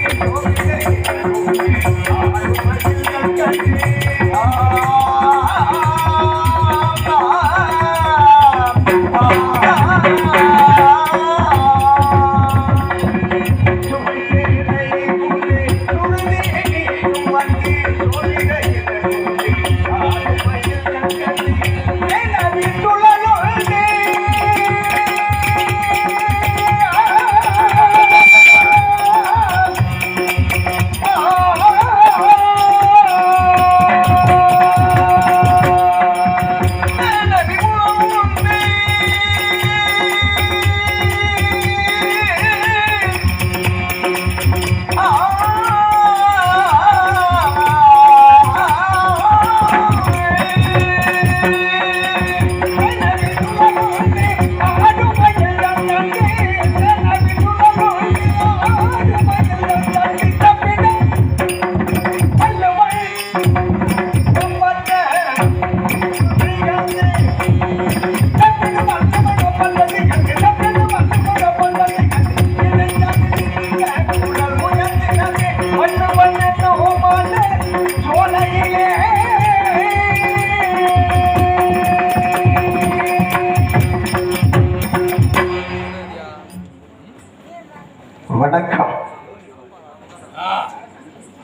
いいね。வணக்கம்.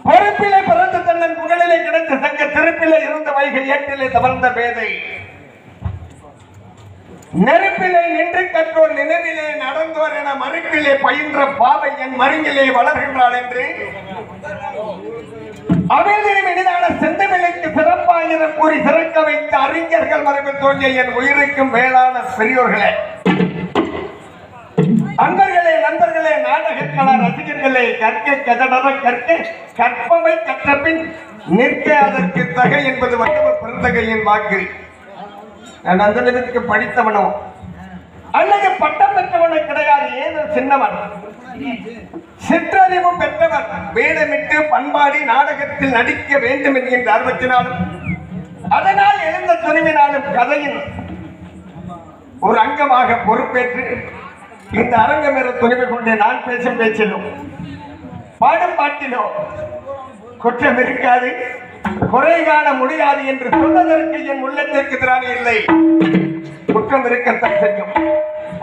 பொறுப்பிலே பிறந்த தன்னன் புகழிலே கிடந்த சங்க திருப்பிலே இருந்த வைகை ஏட்டிலே தவழ்ந்த பேதை நெருப்பிலே நின்று கற்றோர் நினைவிலே நடந்தோர் என மறுப்பிலே பயின்ற பாவை என் மருங்கிலே வளர்கின்றாள் என்று. அவைகளிலும் இனிதான செந்தமிழைக்கு சிறப்பாயிரம் கூறி சிறக்க வைத்த அறிஞர்கள் மரபில் தோன்றிய என் உயிருக்கும் மேலான பெரியோர்களே. அன்பர்களே நாடகக்கலா ரசிகர்களே கற்க கதடர கற்க கற்பவை கற்ற பின் நிற்க அதற்கு தகை என்பது மட்டும் பெருந்தகையின் வாக்கு. நான் அந்த நிலத்துக்கு படித்தவனோ? அல்லது பட்டம் பெற்றவனோ கிடையாது ஏதோ சின்னவன். சிற்றறிவு பெற்றவர் வேடமிட்டு பண்பாடி நாடகத்தில் நடிக்க வேண்டும் என்கின்ற ஆர்வத்தினாலும் அதனால் எழுந்த துணிவினாலும் கதையின் ஒரு அங்கமாக பொறுப்பேற்று இந்த அரங்கமேற துணிவு கொண்டு நான் பேசும் பேச்சிலும் பாடும் பாட்டிலோ குற்றம் இருக்காது. குறை காண முடியாது என்று சொல்வதற்கு என் உள்ளத்திற்கு திராணி இல்லை. குற்றம் இருக்கத்தான் செய்யும்.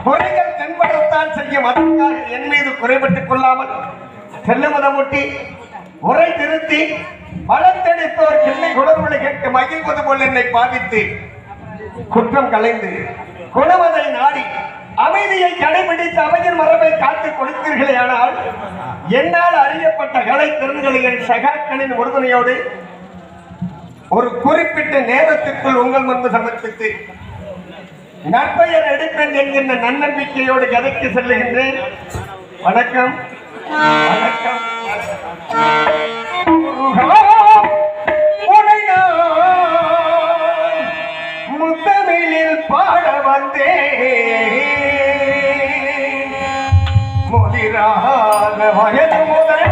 குறைகள் தென்படத்தான் செய்யும். அதற்காக என் மீது குறைபட்டுக் கொள்ளாமல் செல்லுமதமுட்டி உரை திருத்தி வளர்த்தெடுத்தோர் கிள்ளை குளர்வழி கேட்டு மகிழ்வது போல் என்னை பாதித்து குற்றம் கலைந்து குணமதை நாடி கடைபிடித்து மரபை காத்து கொடுத்தீர்களே ஆனால் என்னால் அறியப்பட்ட கலை திறன்களின் சகாக்களின் உறுதுணையோடு ஒரு குறிப்பிட்ட நேரத்திற்குள் உங்கள் முன்பு சமர்ப்பித்து நற்பெயர் எடுப்பேன் என்கின்ற நன்னம்பிக்கையோடு கதைக்கு செல்லுகின்றேன். வணக்கம். வணக்கம். முத்தமிழில் பாட வந்தேன். வயது முதல்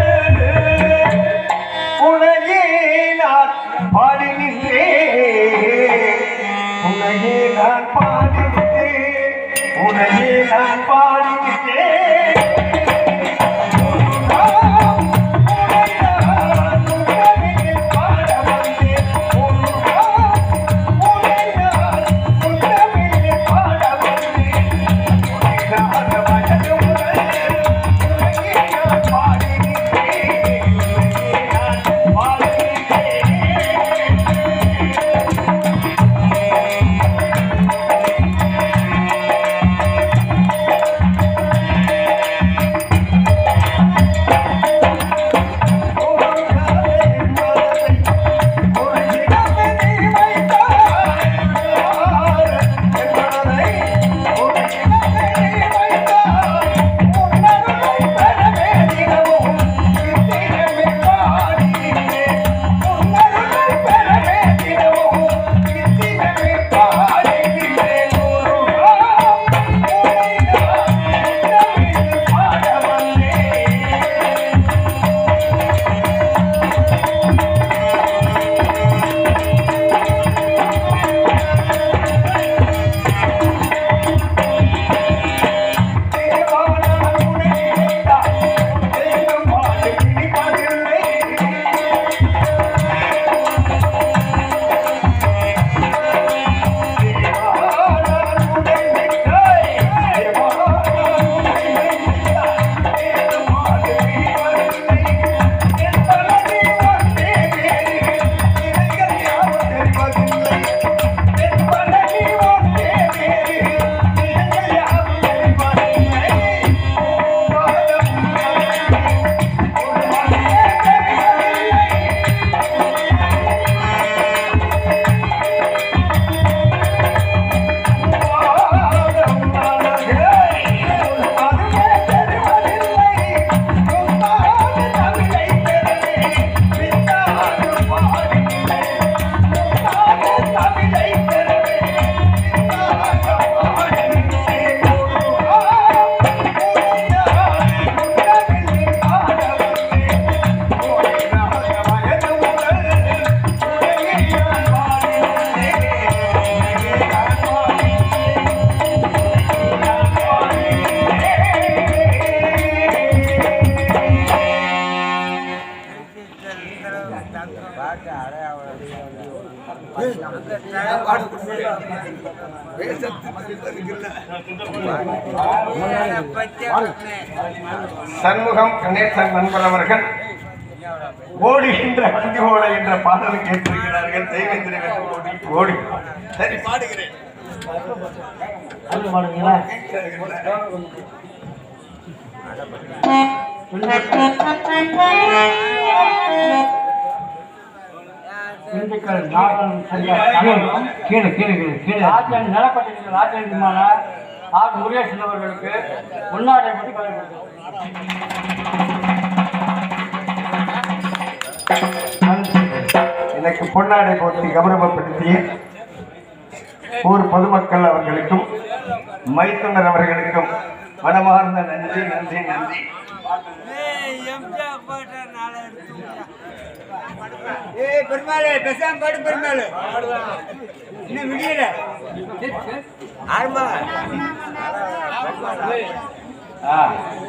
சண்முகம் கணேசன் நண்பர் அவர்கள் ஓடுகின்ற வண்டி ஓட என்ற பாடல் கேட்டிருக்கிறார்கள் தெய்வேந்திர ஓடி ஓடி. சரி பாடுகிறேன். திண்டுக்கல் நாகல் சங்கம் கீழே கீழே கீழே கீழே ராஜன் நிலப்பட்டிருக்கிற ஆர் முருகேசன் அவர்களுக்கு உன்னாடை பற்றி எனக்கு பொன்னாடை போற்றி கௌரவப்படுத்திய ஊர் பொதுமக்கள் அவர்களுக்கும் மைத்துனர் அவர்களுக்கும் மனமார்ந்த நன்றி நன்றி நன்றி. ஏய் பெருமாளே பேசாம பாடு பெருமாளே. இன்னும் விடியல. ஆரம்பா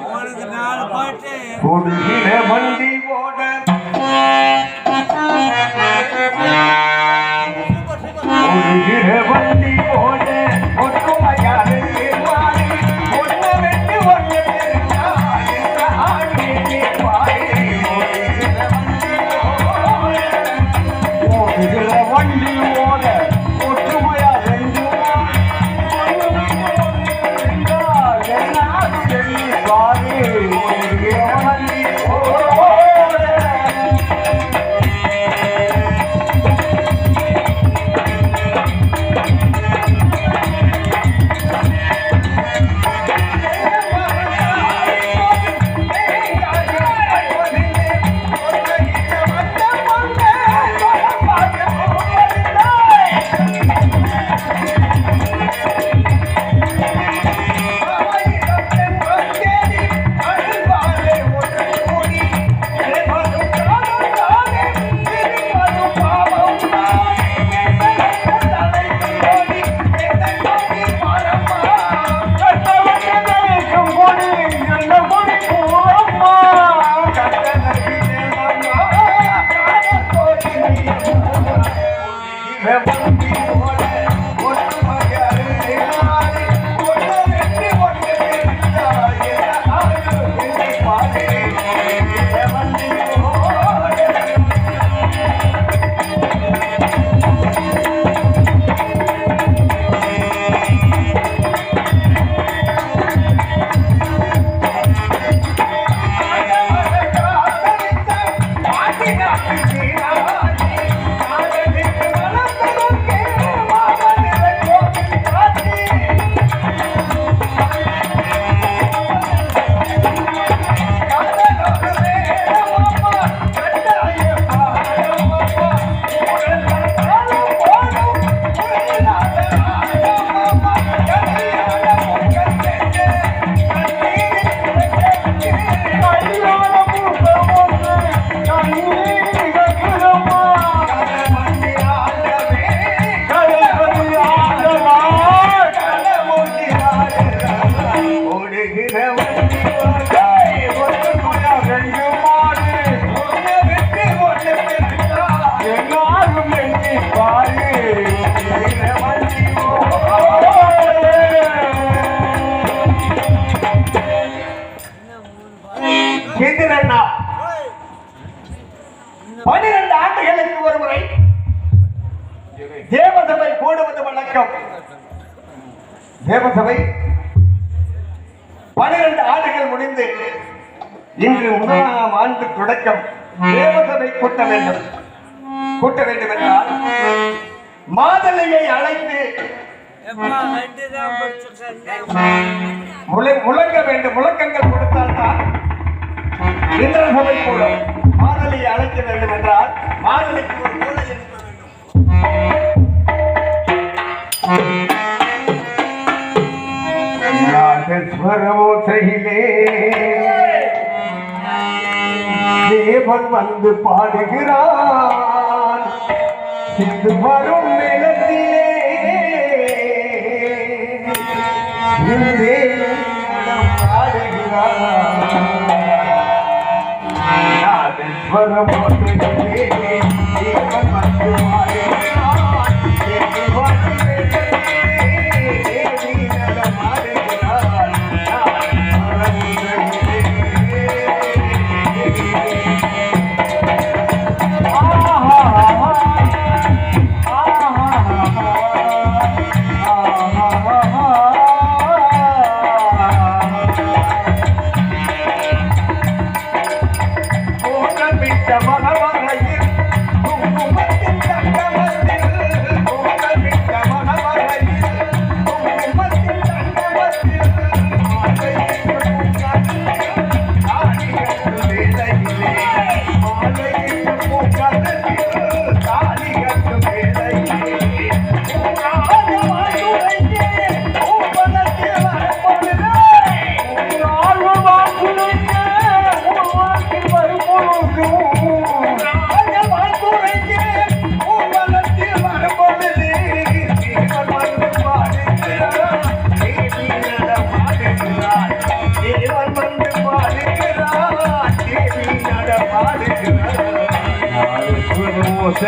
உனக்கு நாலு பாட்டு கொடுகிற வண்டி ஓட. தேவசபை. பனிரெண்டு ஆண்டுகள் முடிந்து இன்று முதலாம் ஆண்டு தொடக்கம். தேவசபை கூட்ட வேண்டும். கூட்ட வேண்டும் என்றால் மாதலையை அழைத்து முழங்க வேண்டும். முழக்கங்கள் கொடுத்தால்தான் இந்திர சபை கூடும். மாதலையை அழைக்க வேண்டும் என்றால் மாதலிக்கு ஒரு தேவன் வந்து பாடுகிறான். சிந்து வரும் நிலத்திலே. இன்றே நம் பாடுகிறான். நாகஸ்வரமோசையிலே வந்து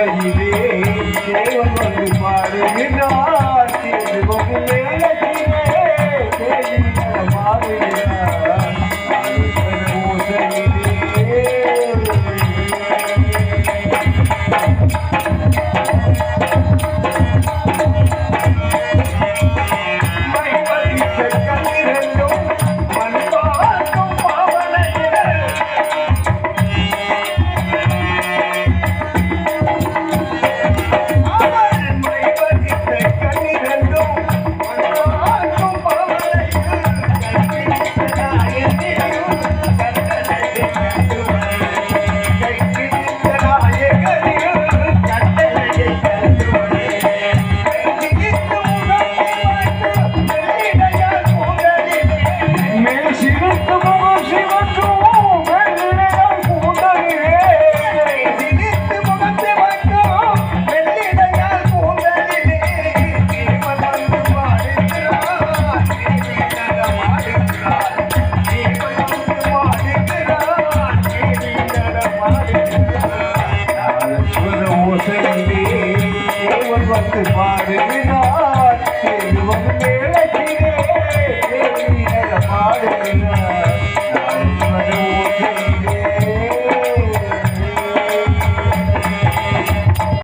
Yeah.